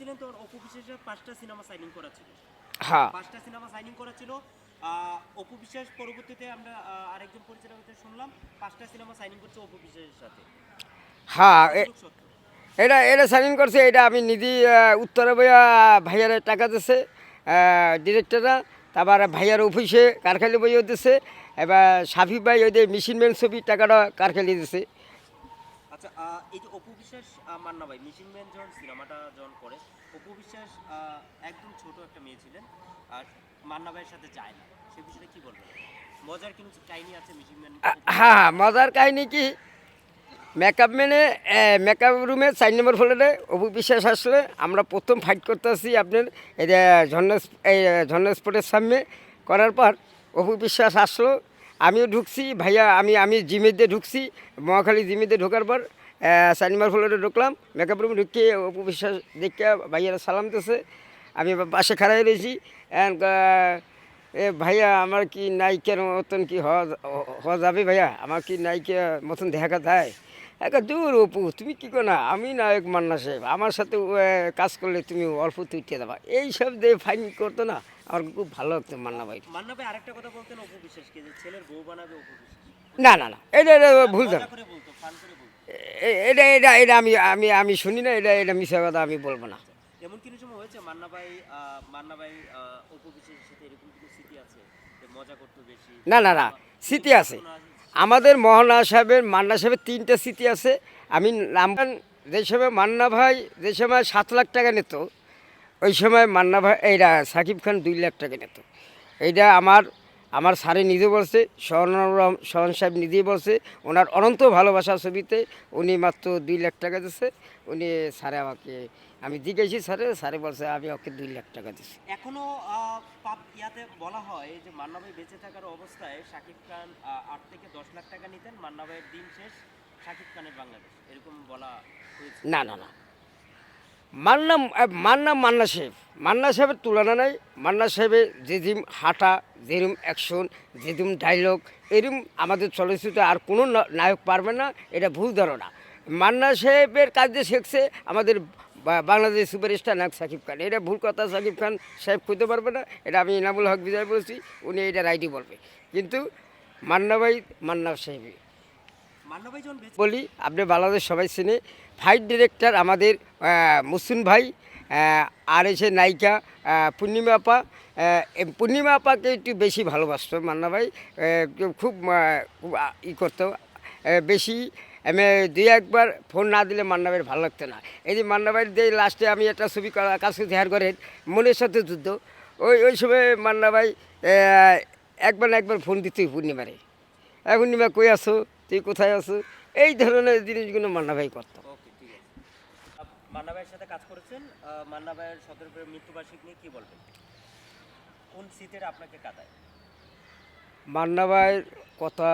ছিলেন তখন অপু বিশ্বাসের পাঁচটা সিনেমা সাইনিং করা ছিল হ্যাঁ। পাঁচটা সিনেমা সাইনিং করা ছিল অপু বিশ্বাস পরবর্তীতে আমরা আরেকজন শুনলাম পাঁচটা সিনেমা সাইনিং করছে অপু বিশ্বাসের সাথে। হ্যাঁ এটা এটা সাইন করছে এটা আমি নিজে উত্তরে বইয়া ভাইয়ারে টাকা দিছে ডিরেক্টররা তারপর ভাইয়ার অফিসে কারখালি বইও দিছে এবার সাফি ভাই ওই যে মেশিন ম্যান ছবি টাকাটা কারখালি দিছে। আচ্ছা এই যে অপু বিশ্বাস মান্না ভাই মিশিং ম্যান যখন সিনেমাটা যখন করে, অপু বিশ্বাস একদম ছোট একটা মেয়ে ছিলেন, আর মান্না ভাইয়ের সাথে যায় না। সে বিষয়টা কি বলবেন? মজার কিন্তু কাহিনী আছে মিশিং ম্যান? হ্যাঁ মজার কাহিনী কি? মেকআপ ম্যানে মেকআপ রুমে চার নম্বর ফ্লোরে অপু বিশ্বাস আসলে, আমরা প্রথম ফাইট করতে আসছি আপনার, এই ঝর্ণা এই, ঝর্ণা স্পটের সামনে। করার পর অপু বিশ্বাস আসলো আমিও ঢুকছি, ভাইয়া, আমি আমি জিমেতে ঢুকছি, মহাখালী জিমেতে ঢোকার পর চার ফ্লোরে ঢুকলাম মেকআপ রুমে ঢুকিয়ে অপু বিশ্বাস দেখে ভাইয়ারা সালাম দিতেছে। আমি পাশে খাড়াই রয়েছি এ ভাইয়া, আমার কি নায়িকার মতন কি হওয়া যাবে ভাইয়া? আমার কি নায়িকা মতন দেখা যায়? একা দূর অপু, তুমি কি করো না? আমি নায়ক মান্না সাহেব, আমার সাথে কাজ করলে তুমি অল্প তুইতে দেবা। এইসব দিয়ে ফাইন করতো না। আমার খুব ভালো লাগতো মান্না ভাই মান্না ভাই আরেকটা কথা বলতেন অপু বিশ্বাসকে যে ছেলের বউ বানাবে অপু বিশ্বাস? না না না এটা এটা ভুল এটা এটা এটা আমি আমি আমি শুনি না এটা এটা মিশা কথা আমি বলব না। এমন কিছু সময় হয়েছে মান্না ভাই মান্না ভাই অপু বিশ্বাসের সাথে এরকম কিছু স্মৃতি আছে মজা করতো বেশি? না না না স্মৃতি আছে। আমাদের মহানা সাহেবের মান্না সাহেবের তিনটে স্মৃতি আছে। আমি নাম্বার যে সময় মান্না ভাই যে সময় সাত লাখ টাকা নিত ওই সময় মান্না ভাই এইটা সাকিব খান দুই লাখ টাকা নিত। এইটা আমার আমার স্যারে নিজে বলছে শরণ শরণ সাহেব নিজেই বলছে ওনার অনন্ত ভালোবাসা ছবিতে উনি মাত্র দুই লাখ টাকা দিচ্ছে উনি স্যারে আমাকে আমি জিজ্ঞেসি স্যারে স্যারে বলছে আমি ওকে দুই লাখ টাকা দিচ্ছি এখনও ইয়াতে বলা হয় যে মান্না ভাই বেঁচে থাকার অবস্থায় শাকিব খান আট থেকে দশ লাখ টাকা নিতেন। মান্না ভাইয়ের দিন শেষ শাকিব খানের বাংলাদেশ। এরকম বলা না না না। মান্না মান্না মান্না সাহেব। মান্না সাহেবের তুলনা নাই। মান্না সাহেবের যেদিন হাঁটা, যেরম অ্যাকশন যেরম ডায়লগ এরম আমাদের চলচ্চিত্রে আর কোনো নায়ক পারবে না, এটা ভুল ধারণা। মান্না সাহেবের কাজ যে শিখছে, আমাদের বাংলাদেশ সুপারস্টার নায়ক সাকিব খান। এটা ভুল কথা, সাকিব খান সাহেব খুঁজতে পারবে না। এটা আমি ইনামুল হক বিজয় বলছি, উনি এটা রাইটই বলবে। কিন্তু মান্না ভাই, মান্না সাহেবই মান্না ভাই যখন বেঁচে বলি, আপনি বাংলাদেশ সবাই চিনে। ফাইট ডিরেক্টর আমাদের মুসলিম ভাই আর এসে নায়িকা পূর্ণিমা আপা। পূর্ণিমা আপাকে একটু বেশি ভালোবাসতো মান্না ভাই। খুব ই করতো। বেশি আমি দুই একবার ফোন না দিলে মান্না ভাইয়ের ভালো লাগতো না। এই যে মান্না ভাইয়ের যে লাস্টে আমি একটা ছবি কাজ হেয়ার করেন মনের সাথে যুদ্ধ। ওই ওই সময় মান্না ভাই একবার না একবার ফোন দিতই পূর্ণিমারে। পূর্ণিমা কই আছো? তুই কোথায় আছো? এই ধরনের জিনিসগুলো মান্না ভাই করতো। মান্না ভাইয়ের সাথে কাজ করেছেন। মান্না ভাইয়ের সতেরো মৃত্যুবার্ষিক নিয়ে কি বলবেন? কোন শীতের আপনাকে কাটায়? মান্না ভাইয়ের কথা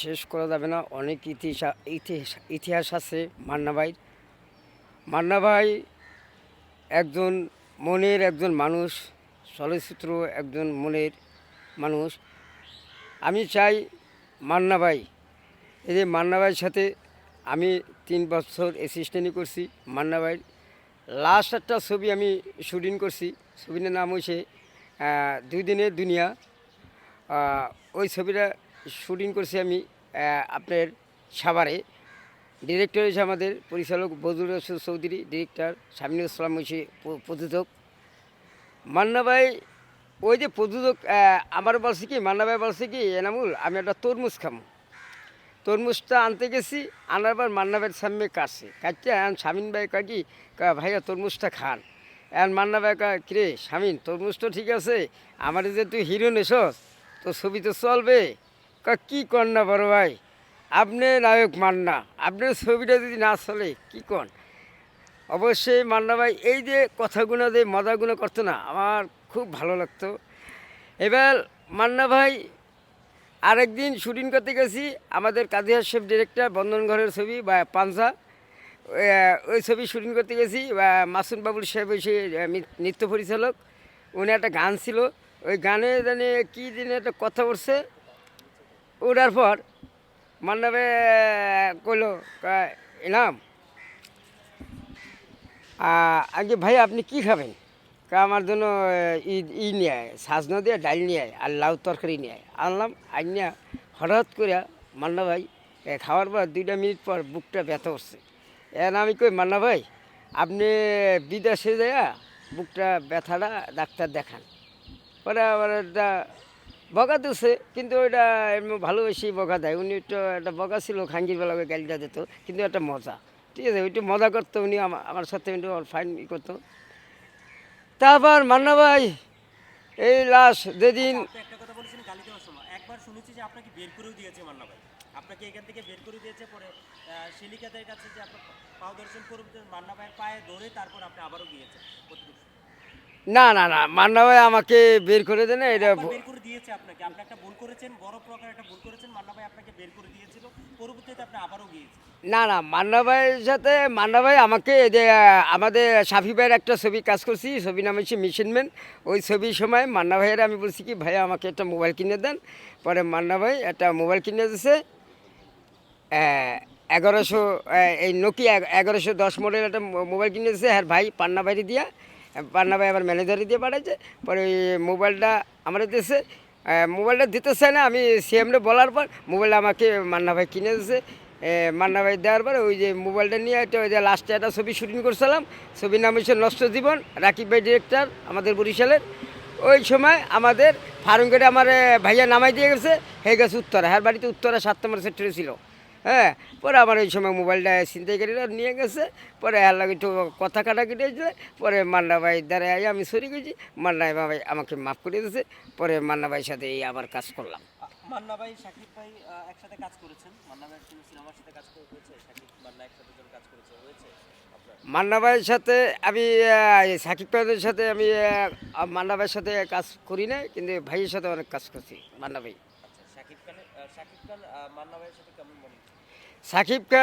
শেষ করা যাবে না। অনেক ইতিহাস ইতিহাস ইতিহাস আছে মান্না ভাইয়ের। মান্না ভাই একজন মনের একজন মানুষ চলচ্চিত্র একজন মনের মানুষ। আমি চাই মান্না ভাই এই যে মান্না ভাইয়ের সাথে আমি তিন বছর অ্যাসিস্ট্যান্টই করছি, মান্না ভাইয়ের লাস্ট একটা ছবি আমি শুটিং করছি, ছবিটার নাম হয়েছে দুই দিনের দুনিয়া। ওই ছবিটা শুটিং করছি আমি আপনার সাভারে। ডিরেক্টর হয়েছে আমাদের পরিচালক বদরুল রসুল চৌধুরী ডিরেক্টর শামিনুল ইসলাম হয়েছে প্রযোজক। মান্না ভাই, ওই যে প্রযোজক আমার বলছে কি, মান্না ভাই বলছে কি, এনামুল, আমি একটা তরমুজ খামো। তরমুজটা আনতে গেছি, আনার পর মান্না ভাইয়ের সামনে কাছে। কাটছে, এখন শামিন ভাই কয় কি ভাইয়া তরমুজটা খান। এখন মান্না ভাই কয়, কিরে শামিন তরমুজ তো ঠিক আছে, আমার যে তুই হিরো নেছস তো ছবি তো চলবে। কী কর না বড় ভাই, আপনি নায়ক মান্না, আপনার ছবিটা যদি না চলে, কী কন? অবশ্যই মান্না ভাই এই যে কথাগুলো যে মজাগুলো করতো না, আমার খুব ভালো লাগতো। এবার মান্না ভাই আরেকদিন শুটিং করতে গেছি। আমাদের কাজী শেফ ডিরেক্টর বন্ধন ঘরের ছবি বা পাঞ্জা ওই, ছবি শুটিং করতে গেছি। বা মাসুম বাবুল সাহেব আহ, নৃত্য পরিচালক। উনি একটা গান ছিল। ওই গানে জানি কী দিনে একটা কথা উঠছে ওঠার পর মান্না ভাই আহ, কইলো এনাম। আগে ভাই আপনি কি খাবেন? আমার জন্য ই নিয়ে আয়, সাজনা দিয়ে ডাল নিয়ে আয় আর লাউ তরকারি নিয়ে আয়। আনলাম আইনা হঠাৎ করে মান্না ভাই খাওয়ার পর দুইটা মিনিট পর বুকটা ব্যথা উঠছে এখন আমি কই, মান্না ভাই, আপনি বিদেশে যাইয়া বুকটা ব্যথাটা ডাক্তার দেখান। পরে আবার একটা বকা দিচ্ছে কিন্তু ওইটা ভালোবেসে বকা দেয়। উনি একটু একটা বকা ছিল খাঙ্গির বেলা গালিটা দিত, কিন্তু একটা মজা। ঠিক আছে, ওইটু মজা করতো উনি আমার সাথে ফাইন করতো। তারপর মান্না ভাই, এই লাস্ট যেদিন একবার শুনেছি যে আপনাকে বের করেও দিয়েছে মান্না ভাই। আপনাকে এখান থেকে বের দিয়েছে পরে শিলিকাদের কাছে যে আপনার পাও দর্শন মান্না ভাইয়ের পায়ে ধরে তারপর আপনি আবারও গিয়েছেন? না না না মান্না ভাই আমাকে বের করে দেন এটা বের করে দিয়েছে আপনাকে আপনি একটা ভুল করেছেন বড় প্রকার একটা ভুল করেছেন মান্না ভাই আপনাকে বের করে দিয়েছিল পরবর্তীতে আপনি আবারও গিয়েছেন। না না মান্না ভাইয়ের সাথে মান্না ভাই আমাকে এই যে আমাদের সাফি ভাইয়ের একটা ছবি কাজ করছি ছবি নাম হচ্ছে মিশনম্যান ওই ছবির সময় মান্না ভাইয়ের আমি বলছি কি ভাই আমাকে একটা মোবাইল কিনে দেন। পরে মান্না ভাই একটা মোবাইল কিনে দিছে এগারোশো এই নোকিয়া এগারোশো দশ মডেল একটা মোবাইল কিনে দিয়েছে। হ্যাঁ ভাই পান্না ভাইরে দিয়া। পান্না ভাই আবার ম্যানেজারে দিয়ে পাঠাইছে। পরে ওই মোবাইলটা আমার দিয়েছে মোবাইলটা দিতে চাই না, আমি সিএমরে বলার পর মোবাইলটা আমাকে মান্না ভাই কিনে দিয়েছে মান্না ভাই দেওয়ার পরে ওই যে মোবাইলটা নিয়ে একটা ওই যে লাস্টে একটা ছবি শুটিং করছিলাম। ছবির নাম হচ্ছে নষ্ট জীবন, রাকিব ভাই ডিরেক্টর আমাদের বরিশালের। ওই সময় আমাদের ফার্মগেটে আমার ভাইয়া নামাই দিয়ে গেছে। হয়ে গেছে উত্তরা। হ্যার বাড়িতে উত্তরা সাত নম্বর সেক্টরে ছিল। হ্যাঁ পরে আমার ওই সময় মোবাইলটা ছিনতাইকারীরা নিয়ে গেছে। পরে এর লাগে একটু কথা কাটা কেটেছিল পরে মান্না ভাই দ্বারা আমি সরে গেছি মান্না ভাই আমাকে মাফ করে দিয়েছে। পরে মান্না ভাইয়ের সাথে এই আবার কাজ করলাম। মান্না ভাই শাকিব ভাই একসাথে কাজ করেছেন? মান্না ভাই সিনেমার সাথে কাজ করে শাকিব মান্না একসাথে কাজ করেছে হয়েছে মান্না ভাইয়ের সাথে আমি সাকিব ভাইয়ের সাথে আমি মান্না ভাইয়ের সাথে কাজ করি না কিন্তু ভাইয়ের সাথে অনেক কাজ করছি মান্না ভাই। আচ্ছা শাকিব খানের আহ, শাকিব খান মান্না ভাইয়ের সাথে কেমন মনে হচ্ছে সাকিব খান